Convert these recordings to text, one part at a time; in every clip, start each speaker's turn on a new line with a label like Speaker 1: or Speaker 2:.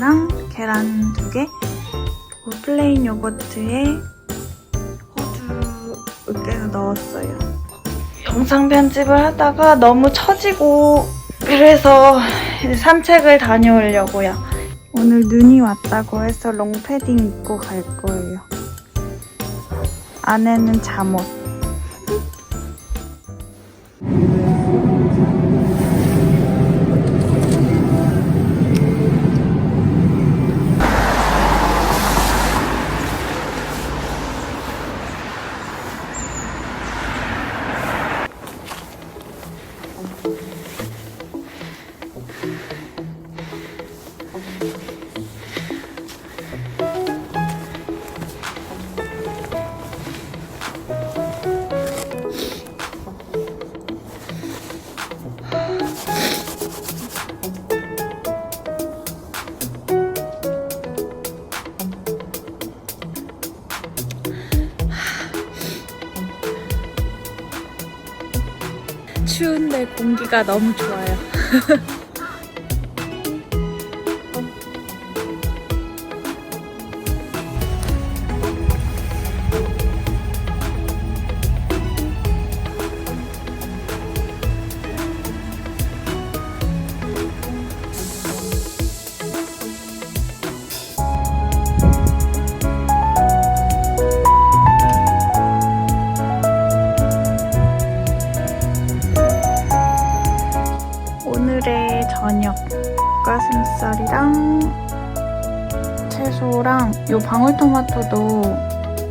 Speaker 1: 개랑 계란 두 개, 그리고 플레인 요거트에 호두 으깨서 넣었어요. 영상 편집을 하다가 너무 처지고 그래서 산책을 다녀오려고요. 오늘 눈이 왔다고 해서 롱패딩 입고 갈 거예요. 안에는 잠옷. 추운데 공기가 너무 좋아요. 가슴살이랑 채소랑 요 방울토마토도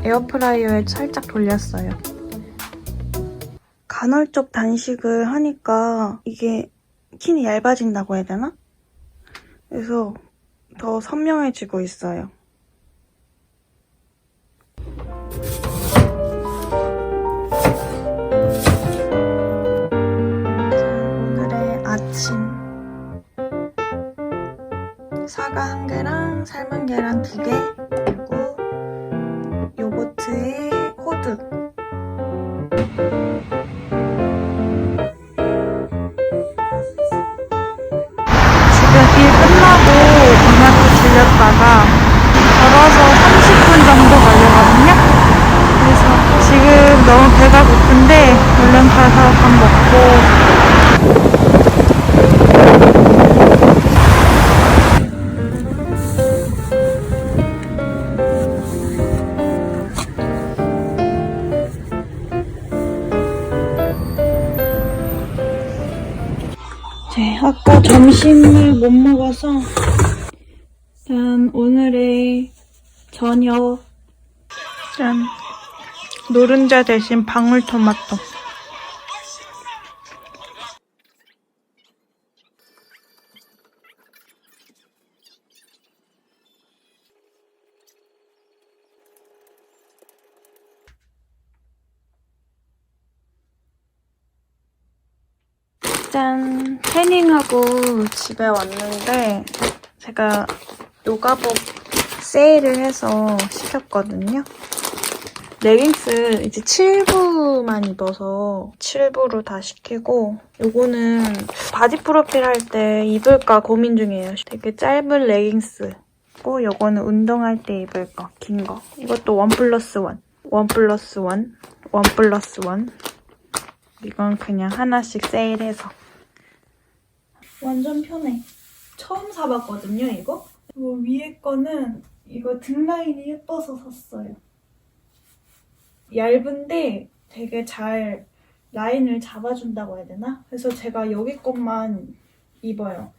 Speaker 1: 에어프라이어에 살짝 돌렸어요. 간헐적 단식을 하니까 이게 키는 얇아진다고 해야 되나? 그래서 더 선명해지고 있어요. 삶은 계란 두 개, 아까 점심을 못 먹어서 일단 오늘의 저녁. 짠. 노른자 대신 방울토마토 짠! 태닝하고 집에 왔는데 제가 요가복 세일을 해서 시켰거든요. 레깅스 이제 7부만 입어서 7부로 다 시키고 요거는 바디 프로필 할 때 입을까 고민 중이에요. 되게 짧은 레깅스 고 요거는 운동할 때 입을 거, 긴 거. 이것도 원 플러스 원. 원 플러스 원. 원 플러스 원. 이건 그냥 하나씩 세일해서. 완전 편해. 처음 사봤거든요, 이거. 이거 위에 거는 이거 등 라인이 예뻐서 샀어요. 얇은데 되게 잘 라인을 잡아준다고 해야 되나? 그래서 제가 여기 것만 입어요.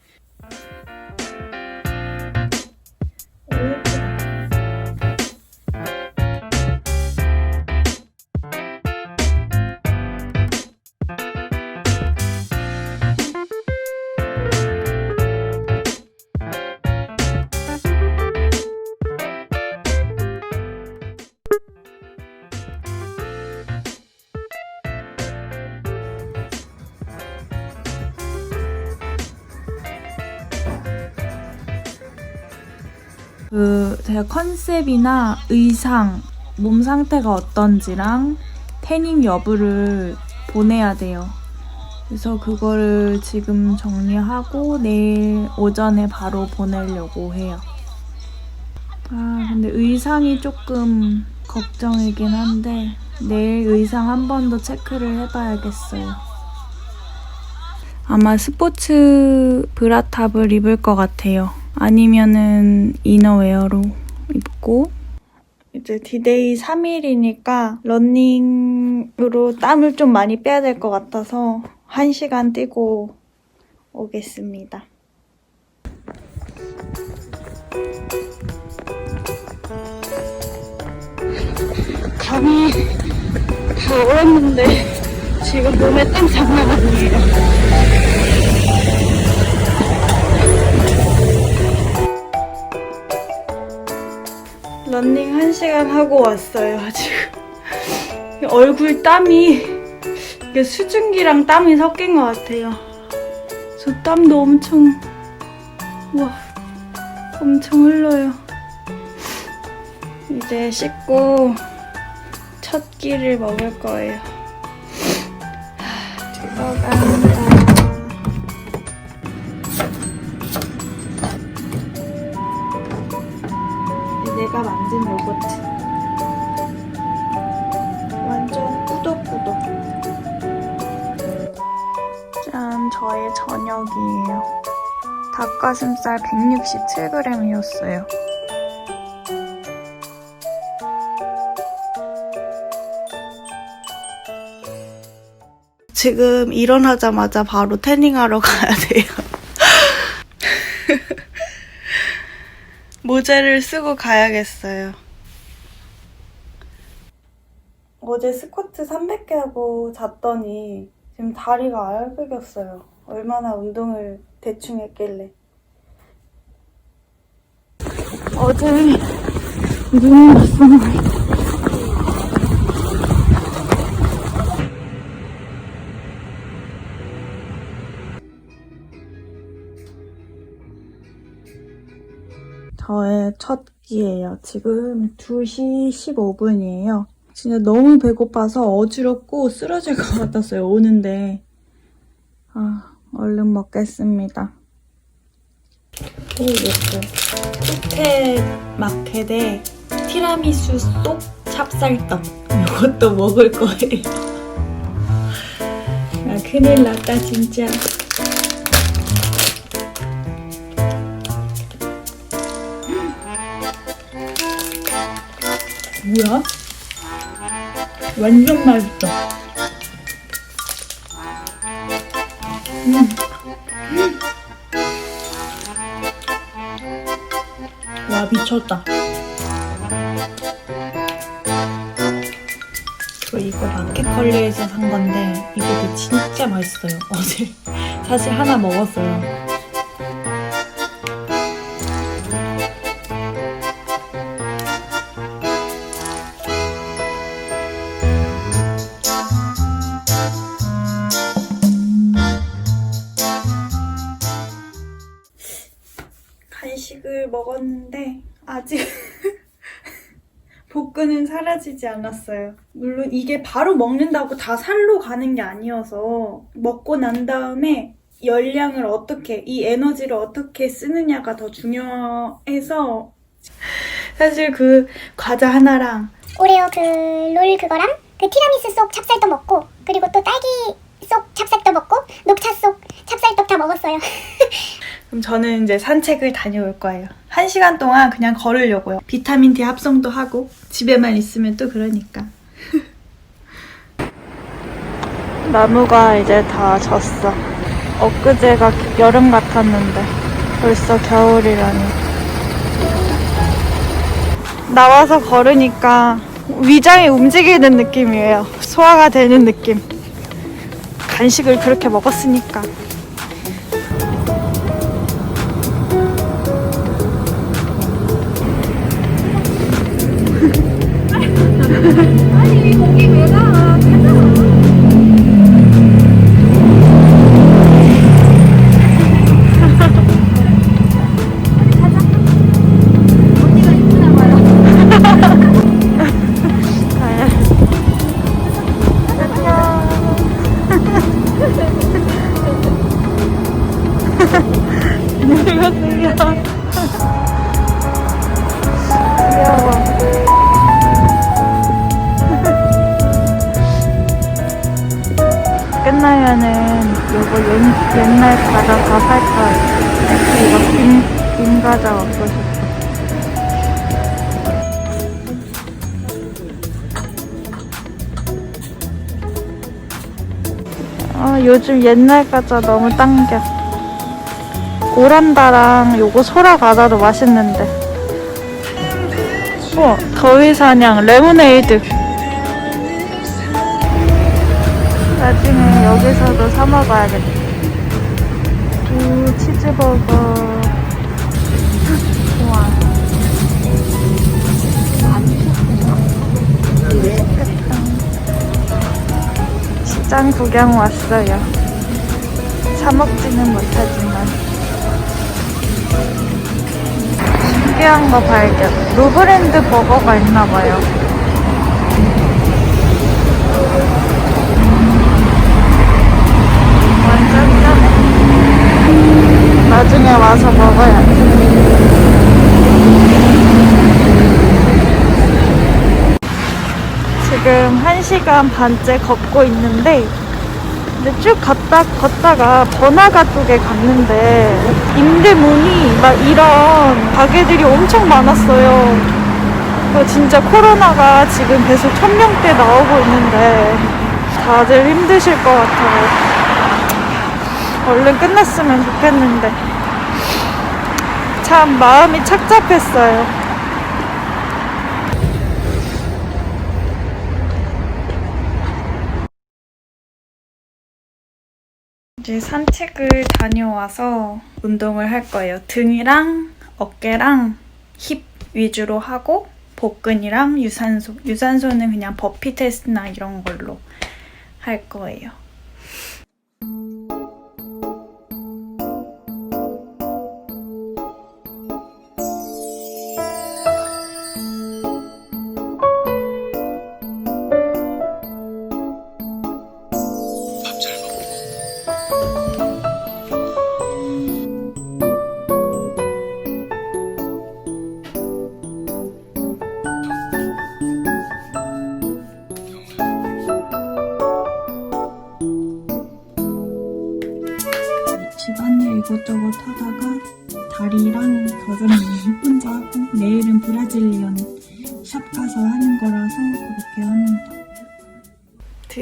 Speaker 1: 그 제가 컨셉이나 의상, 몸 상태가 어떤지랑 태닝 여부를 보내야 돼요. 그래서 그거를 지금 정리하고 내일 오전에 바로 보내려고 해요. 아, 근데 의상이 조금 걱정이긴 한데 내일 의상 한 번 더 체크를 해봐야겠어요. 아마 스포츠 브라탑을 입을 것 같아요. 아니면은 이너웨어로 입고 이제 디데이 3일이니까 러닝으로 땀을 좀 많이 빼야 될 것 같아서 1시간 뛰고 오겠습니다. 감이 다 얼었는데 지금 몸에 땀 장난 아니에요. 런닝 1시간 하고 왔어요, 지금. 얼굴 땀이 이게 수증기랑 땀이 섞인 것 같아요. 저 땀도 엄청 와 엄청 흘러요. 이제 씻고 첫 끼를 먹을 거예요. 하, 들어간 다. 내가 만든 요거트. 완전 꾸덕꾸덕. 짠, 저의 저녁이에요. 닭가슴살 167g이었어요. 지금 일어나자마자 바로 태닝하러 가야 돼요. 모자를 쓰고 가야겠어요. 어제 스쿼트 300개 하고 잤더니 지금 다리가 알배겼어요. 얼마나 운동을 대충 했길래. 어제 눈이 왔었는데. 저의 첫 끼예요. 지금 2시 15분이에요. 진짜 너무 배고파서 어지럽고 쓰러질 것 같았어요. 오는데. 아, 얼른 먹겠습니다. 오, 예뻐. 호텔 마켓에 티라미수 쏙 찹쌀떡. 이것도 먹을 거예요. 아, 큰일 났다, 진짜. 뭐야? 완전 맛있어. 음. 와 미쳤다. 저 이거 마켓컬리에서 산 건데 이게 진짜 맛있어요. 어제 사실 하나 먹었어요. 사라지지 않았어요. 물론 이게 바로 먹는다고 다 살로 가는 게 아니어서 먹고 난 다음에 열량을 어떻게 이 에너지를 어떻게 쓰느냐가 더 중요해서 사실 그 과자 하나랑
Speaker 2: 오레오 그 롤 그거랑 그 티라미수 속 찹쌀떡 먹고 그리고 또 딸기 속 찹쌀떡 먹고 녹차 속 찹쌀떡 다 먹었어요.
Speaker 1: 그럼 저는 이제 산책을 다녀올 거예요. 한 시간 동안 그냥 걸으려고요. 비타민 D 합성도 하고 집에만 있으면 또 그러니까. 나무가 이제 다 졌어. 엊그제가 여름 같았는데 벌써 겨울이라니. 나와서 걸으니까 위장이 움직이는 느낌이에요. 소화가 되는 느낌. 간식을 그렇게 먹었으니까. 哪里离红绿灯了？ 요즘 옛날 과자 너무 당겨. 오란다랑 요거 소라 과자도 맛있는데. 어, 더위 사냥 레모네이드. 나중에 여기서도 사 먹어야겠다. 오, 치즈버거. 시장 구경 왔어요. 사 먹지는 못하지만. 신기한 거 발견. 루브랜드 버거가 있나봐요. 완전 짜네. 나중에 와서 먹어야지. 지금 1시간 반째 걷고 있는데 근데 쭉 걷다, 걷다가 번화가 쪽에 갔는데 임대문이 막 이런 가게들이 엄청 많았어요. 그 진짜 코로나가 지금 계속 천명대 나오고 있는데 다들 힘드실 것 같아요. 얼른 끝났으면 좋겠는데 참 마음이 착잡했어요. 이제 산책을 다녀와서 운동을 할 거예요. 등이랑 어깨랑 힙 위주로 하고 복근이랑 유산소. 유산소는 그냥 버피 테스트나 이런 걸로 할 거예요.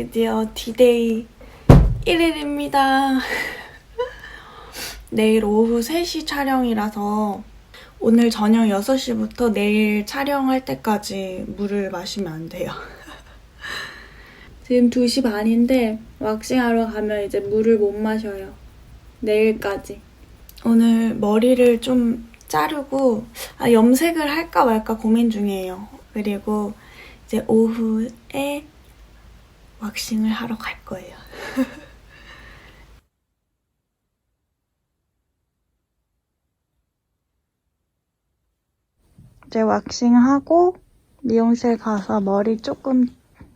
Speaker 1: 드디어 디데이 1일입니다. 내일 오후 3시 촬영이라서 오늘 저녁 6시부터 내일 촬영할 때까지 물을 마시면 안 돼요. 지금 2시 반인데 왁싱하러 가면 이제 물을 못 마셔요. 내일까지. 오늘 머리를 좀 자르고 아, 염색을 할까 말까 고민 중이에요. 그리고 이제 오후에 왁싱을 하러 갈 거예요. 이제 왁싱하고 미용실 가서 머리 조금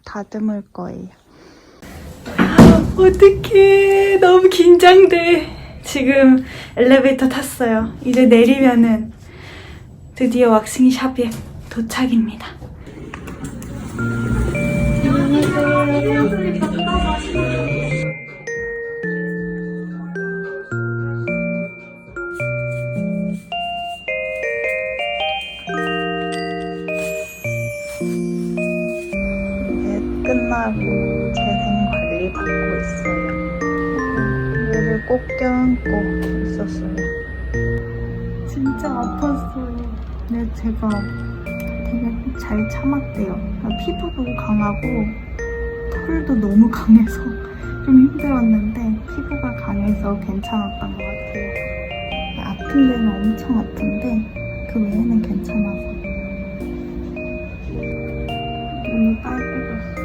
Speaker 1: 다듬을 거예요. 어떡해. 너무 긴장돼. 지금 엘리베이터 탔어요. 이제 내리면은 드디어 왁싱 샵에 도착입니다. 끝나고 재생 관리 받고 있어요. 얘를 꼭 껴안고 있었어요. 진짜 아팠어요. 근데 제가 되게 잘 참았대요. 피부도 강하고 털도 너무 강해서 좀 힘들었는데 피부가 강해서 괜찮았던 것 같아요. 아픈 데는 엄청 아픈데 그 외에는 괜찮아서 눈이 빨개졌어.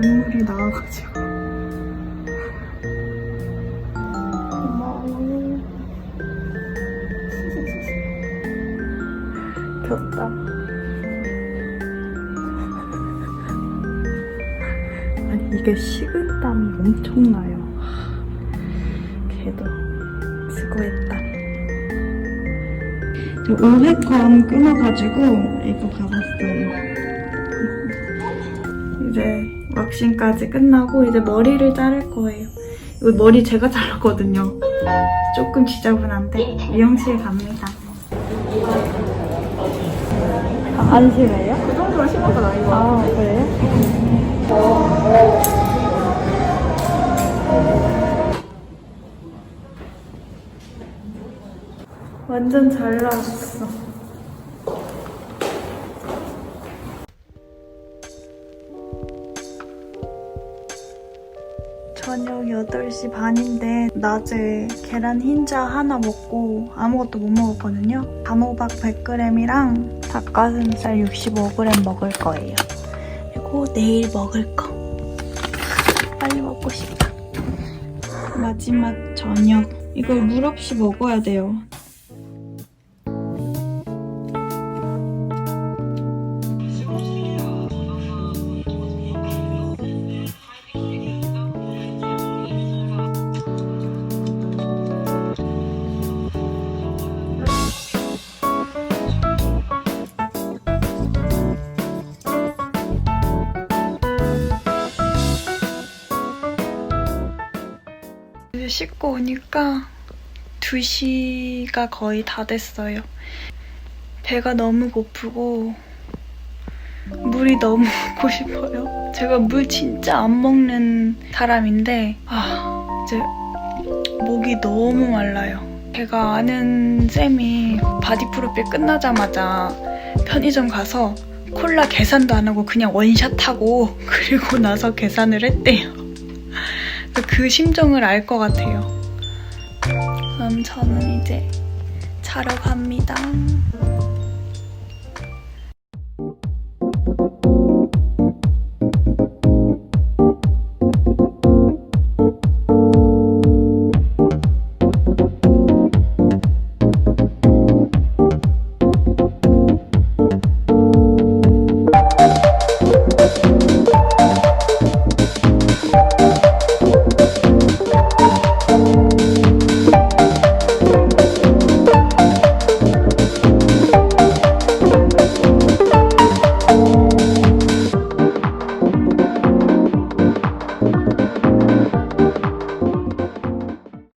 Speaker 1: 눈물이 나와가지고. 이게 식은땀이 엄청나요. 걔도. 수고했다. 저 5회권 끊어가지고 이거 받았어요. 이제 왁싱까지 끝나고 이제 머리를 자를 거예요. 이거 머리 제가 자르거든요. 조금 지저분한데 미용실 갑니다. 아, 안 심해요? 그 정도로 심한 건 아니고. 아, 그래요? 완전 잘 나왔어. 저녁 8시 반인데 낮에 계란 흰자 하나 먹고 아무것도 못 먹었거든요. 단호박 100g이랑 닭가슴살 65g 먹을 거예요. 그리고 내일 먹을 거. 빨리 먹고 싶다. 마지막 저녁. 이걸 물 없이 먹어야 돼요. 씻고 오니까 2시가 거의 다 됐어요. 배가 너무 고프고 물이 너무 먹고 싶어요. 제가 물 진짜 안 먹는 사람인데 아 이제 목이 너무 말라요. 제가 아는 쌤이 바디 프로필 끝나자마자 편의점 가서 콜라 계산도 안 하고 그냥 원샷 하고 그리고 나서 계산을 했대요. 그 심정을 알 것 같아요. 그럼 저는 이제 자러 갑니다.